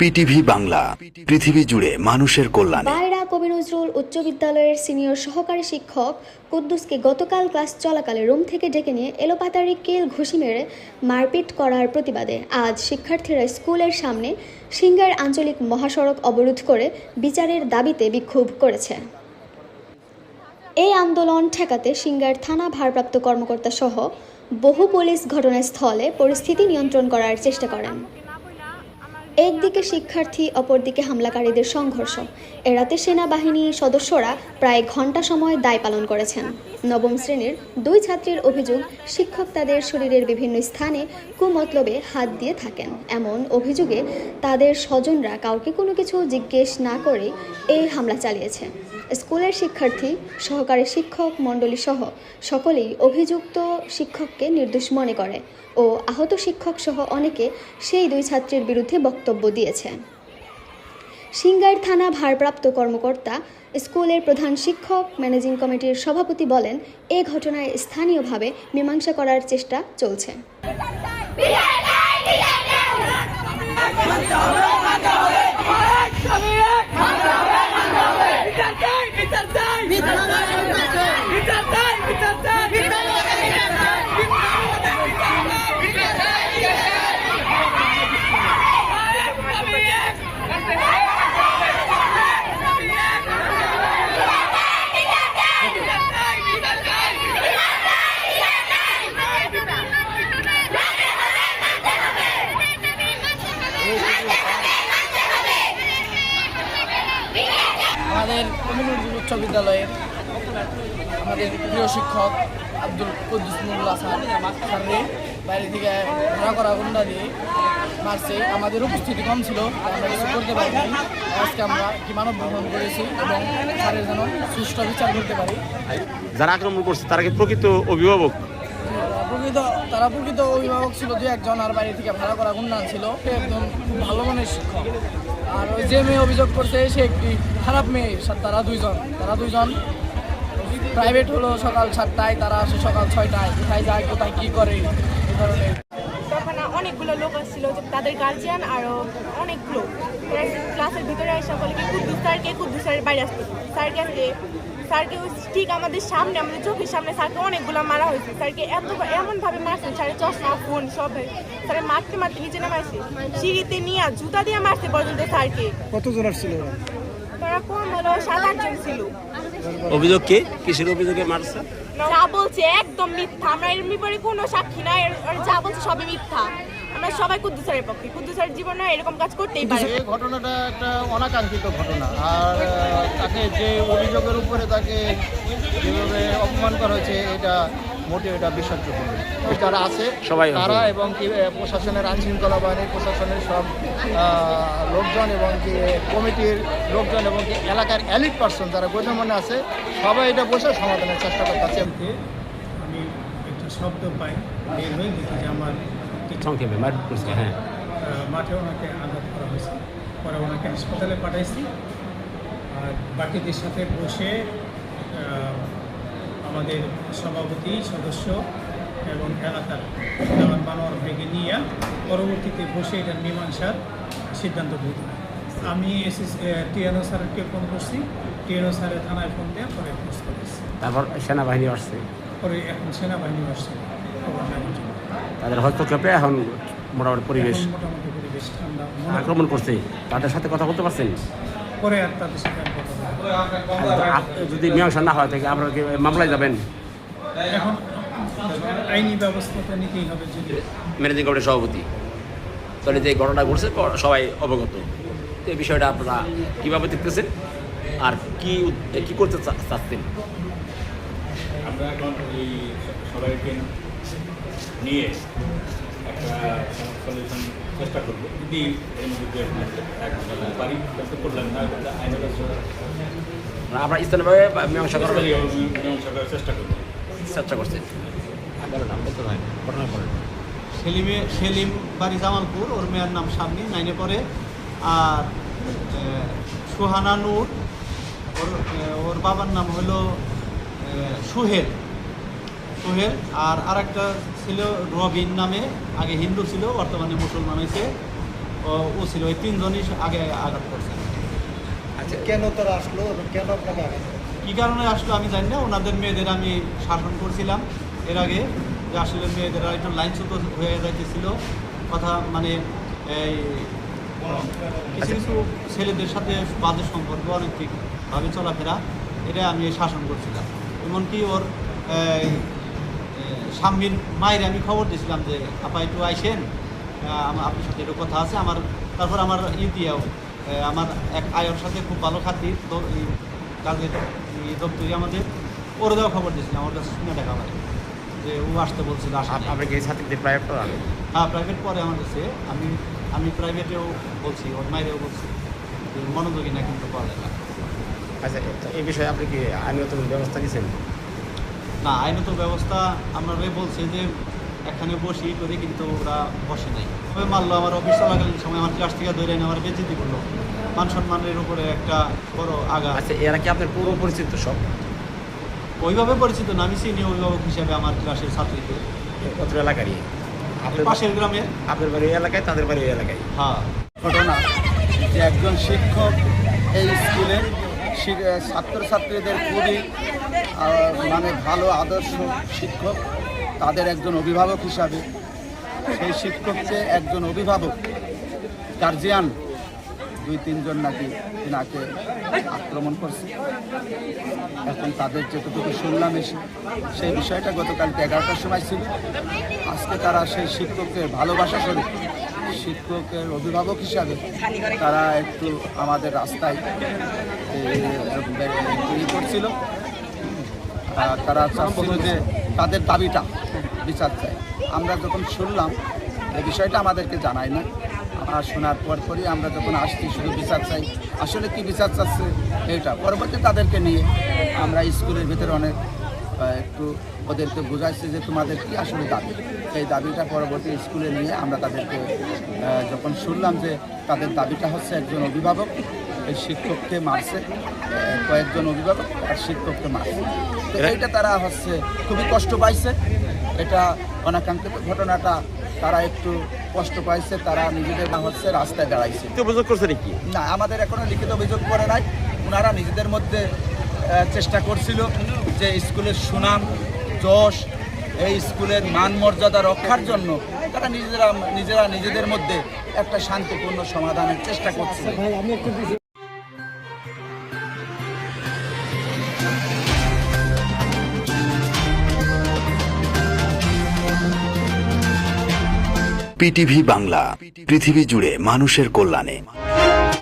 PTV Bangla, পৃথিবী জুড়ে মানুষের কল্যাণে। বাইরা কবি নজরুল উচ্চ বিদ্যালয়ের সিনিয়র সহকারী শিক্ষক কুদ্দুসকে গতকাল ক্লাস চলাকালে রুম থেকে ডেকে নিয়ে এলোপাতারি কেল ঘুষি মেরে মারপিট করার প্রতিবাদে আজ শিক্ষার্থীরা স্কুলের সামনে সিঙ্গার আঞ্চলিক মহাসড়ক অবরোধ করে বিচারের দাবিতে বিক্ষোভ করেছে। এই আন্দোলন ঠেকাতে সিঙ্গার থানা ভারপ্রাপ্ত কর্মকর্তা সহ বহু পুলিশ ঘটনাস্থলে পরিস্থিতি নিয়ন্ত্রণ করার চেষ্টা করেন। একদিকে শিক্ষার্থী, অপরদিকে হামলাকারীদের সংঘর্ষ। এড়াতে সেনাবাহিনী সদস্যরা প্রায় ঘণ্টা সময় দায় পালন করেছেন। নবম শ্রেণির দুই ছাত্রীর অভিযোগ, শিক্ষক তাদের শরীরের বিভিন্ন স্থানে কুমতলবে হাত দিয়ে থাকেন। এমন অভিযোগে তাদের স্বজনরা কাউকে কোনো কিছু জিজ্ঞেস না করে এই হামলা চালিয়েছে। স্কুলের শিক্ষার্থী, সহকারী শিক্ষক মণ্ডলী সহ সকলেই অভিযুক্ত শিক্ষককে নির্দোষ মনে করে ও আহত শিক্ষক সহ অনেকে সেই দুই ছাত্রীর বিরুদ্ধে বক্তব্য দিয়েছে সিঙ্গার থানা ভারপ্রাপ্ত কর্মকর্তা, স্কুলের প্রধান শিক্ষক, ম্যানেজিং কমিটির সভাপতি বলেন, এ ঘটনায় স্থানীয়ভাবে মীমাংসা করার চেষ্টা চলছে। আমাদের কমিউনিটি উচ্চ বিদ্যালয়ের আমাদের প্রিয় শিক্ষক আব্দুল কুদ্দুস নুরুল হাসান স্যাররে বাইরে থেকে ভাড়া করা গুন্ডা দিয়ে মারছে। আমাদের উপস্থিতি কম ছিল আমরা কিছু করতে পারিনি। আজকে আমরা কি মানব ভ্রমণ করেছি এবং স্যারের যেন সুষ্ঠু বিচার করতে পারি। যারা আক্রমণ করছে, তারা কি প্রকৃত অভিভাবক? প্রকৃত, তারা প্রকৃত অভিভাবক ছিল দু একজন আর বাইরে থেকে ভাড়া করা গুন্ডা ছিল। একজন খুব ভালো মনের শিক্ষক। আর ওই যে মেয়ে অভিযোগ করছে, সে একটি খারাপ মেয়ে তারা দুইজন তারা দুইজন। প্রাইভেট হলো সকাল সাতটায়, তারা আসে সকাল ছয়টায়। কোথায় যায়, কোথায় কী করে, এই ধরনের। তখন অনেকগুলো লোক আসছিল তাদের গার্জিয়ান আরও অনেক লোক। ক্লাসের ভিতরে এসে বলে কি, কুদ্দুস স্যারকে, কুদ্দুস স্যারের বাইরে আসতে স্যারকে আসতে স্যারকে ওই ঠিক আমাদের সামনে আমাদের চোখের সামনে স্যারকে অনেকগুলো মারা হয়েছে। স্যারকে এত এমনভাবে মারছে স্যারের চশমা ফোন সব। স্যারে মারতে মারতে নিচে নামাইছে সিঁড়িতে নিয়ে জুতা দিয়ে মারছে পর্যন্ত স্যারকে। কতজন আসছিল তারা কম হলো সাত আটজন ছিল। অভিযোগ কি? কিসের অভিযোগে মারছে? যা বলছে একদম মিথ্যা। আমরা এর ব্যাপারে কোনো সাক্ষী নাই আর- আর যা বলছে সবই মিথ্যা। আমরা সবাই কুদ্দুসারের পক্ষে। কুদ্দুসারের জীবনে এরকম কাজ করতেই পারে। এই ঘটনাটা একটা অনাকাঙ্ক্ষিত ঘটনা। আর তাকে যে অভিযোগের উপরে তাকে যেভাবে অপমান করা হয়েছে এটা মোটেও এটা বিশ্বাসযোগ্য। যারা আছে সবাই তারা এবং কি প্রশাসনের আইন শৃঙ্খলা বাহিনী প্রশাসনের সব লোকজন এবং কি কমিটির লোকজন এবং কি এলাকার অ্যালিট পার্সন যারা গণ্যমান্য আছে সবাই এটা বসে সমাধানের চেষ্টা করতেছে আমি একটা শব্দ পাই বের হয়ে দেখি যে আমার কিছু সংক্ষেপে মারপিট করছে হ্যাঁ মাঠে ওনাকে আঘাত করা হয়েছে পরে ওনাকে হাসপাতালে পাঠাইছি আর বাকিদের সাথে বসে আমাদের সভাপতি সদস্য এবং এলাকার আমার মানোয়ার ভেগে নিয়ে পরবর্তীতে বসে এটার মীমাংসার সিদ্ধান্ত দিই আমি এসএস টিএনও স্যারকে ফোন করছি টিএনও স্যারের থানায় ফোন দিয়ে পরে খোঁজ করেছি তারপর সেনাবাহিনী আসছে পরে এখন সেনাবাহিনী আসছে খবর। তাদের হস্তক্ষেপে এখন মোটামুটি পরিবেশ আক্রমণ করছে। তাদের সাথে কথা বলতে পারছেন? পরে আর তাদের সাথে যদি মীমাংসা না হয় থাকে আপনারা কি মামলায় যাবেন? এখন আইনি ব্যবস্থাটা নিতেই হবে যদি। ম্যানেজিং কমিটির সভাপতি। তাহলে যে ঘটনা ঘটছে সবাই অবগত। এই বিষয়টা আপনারা কীভাবে দেখতেছেন? আর কি কি করতে চাচ্ছেন? আমরা এখন এই সবাইকে নিয়ে একটা সলিউশন চেষ্টা করব। যদি এর মধ্যে পারি তাহলে করলাম না আইনের মানে স্থানীয়ভাবে মীমাংসা করার মীমাংসা করার চেষ্টা করব। চেষ্টা বলেন সেলিমে সেলিম বাড়ি জামালপুর ওর মেয়ের নাম সামনি নাইনে পরে আর সুহানা নূর ওর ওর বাবার নাম হলো সুহেল। সোহেল আর আরেকটা ছিল রবিন নামে আগে হিন্দু ছিল বর্তমানে মুসলমান হয়েছে। ও- ছিল ওই তিনজনই আগে আঘাত করছে। আচ্ছা কেন তারা আসলো কেন আপনাকে আঘাত কী কারণে আসলো আমি জানি না ওনাদের মেয়েদের আমি শাসন করছিলাম এর আগে যে আসলে মেয়েদের একটু লাইনচ্যুত হয়ে যাইতেছিল। কথা মানে এই কিছু কিছু ছেলেদের সাথে বাজে সম্পর্ক অনেকভাবে চলাফেরা এটা আমি শাসন করছিলাম। এমনকি ওর স্বামীর মায়ের আমি খবর দিয়েছিলাম যে আপা একটু আইসেন। আপনার সাথে একটু কথা আছে। আমার তারপর আমার ই দিয়েও আমার এক আয়ের সাথে খুব ভালো খাতির তো এই কাজের এই দপ্তরি আমাদের। ওর দেওয়া খবর দিয়েছিলাম আমার কাছে শুনে দেখা হয়। যে ও আসতে বলছিল ছাত্রীদের প্রাইভেট পড়ান? হ্যাঁ প্রাইভেট পরে আমার কাছে। আমি আমি প্রাইভেটেও বলছি ওর মায়েরও বলছি। মনোযোগী না কিন্তু পাওয়া যায় না আচ্ছা এই বিষয়ে আপনি কি আইনত ব্যবস্থা নিয়েছেন? না আইনত ব্যবস্থা আমরা বলছে যে এখানে বসি করি কিন্তু ওরা বসে নাই। তবে মারলো আমার অফিস চলাকালীন সময় আমার ক্লাস থেকে ধরে এনে আমার বেঁচে করল। মান সম্মানের উপরে একটা বড় আগা আচ্ছা এরা কি আপনার পূর্ব পরিচিত সব? ওইভাবে পরিচিত না আমি চিনি অভিভাবক হিসাবে আমার ক্লাসের ছাত্রীকে। অত্র এলাকারই। আপনার পাশের গ্রামে। আপনার বাড়ি এলাকায় তাদের বাড়ি এলাকায়? হ্যাঁ। ঘটনা যে একজন শিক্ষক এই স্কুলের ছাত্রছাত্রীদের খুবই মানে ভালো আদর্শ শিক্ষক, তাদের একজন অভিভাবক হিসাবে। সেই শিক্ষককে একজন অভিভাবক গার্জিয়ান দুই তিনজন নাকি তিনাকে আক্রমণ করছে। এখন তাদের যেটুকু শুনলাম এসে, সেই বিষয়টা গতকালকে এগারোটার সময় ছিল। আজকে তারা সেই শিক্ষককে ভালোবাসা স্বরূপ শিক্ষকের অভিভাবক হিসাবে তারা একটু আমাদের রাস্তায় তৈরি করছিল। তারা চাচ্ছিল যে তাদের দাবিটা বিচার চাই আমরা যখন শুনলাম এই বিষয়টা আমাদেরকে জানায় না আর শোনার পর পরই আমরা যখন আসছি, শুধু বিচার চাই। আসলে কি বিচার চাচ্ছে, এটা পরবর্তী তাদেরকে নিয়ে আমরা স্কুলের ভিতরে অনেক একটু ওদেরকে বোঝাইছি যে তোমাদের কি আসলে দাবি? এই দাবিটা পরবর্তী স্কুলে নিয়ে আমরা তাদেরকে যখন শুনলাম যে তাদের দাবিটা হচ্ছে একজন অভিভাবক এই শিক্ষককে মারছে কয়েকজন অভিভাবক আর শিক্ষককে মারছে। তো এইটা তারা হচ্ছে খুবই কষ্ট পাইছে। এটা অনাকাঙ্ক্ষিত ঘটনাটা তারা একটু কষ্ট পাইছে তারা নিজেদের না হচ্ছে রাস্তায় দাঁড়াইছে অভিযোগ করছে নাকি? না আমাদের এখনও লিখিত অভিযোগ করে নাই। ওনারা নিজেদের মধ্যে চেষ্টা করছিল যে স্কুলের সুনাম যশ এই স্কুলের মান মর্যাদা রক্ষার জন্য তারা নিজেরা নিজেরা নিজেদের মধ্যে একটা শান্তিপূর্ণ সমাধানের চেষ্টা করছিল। পিটিভি বাংলা পৃথিবী জুড়ে মানুষের কল্যাণে।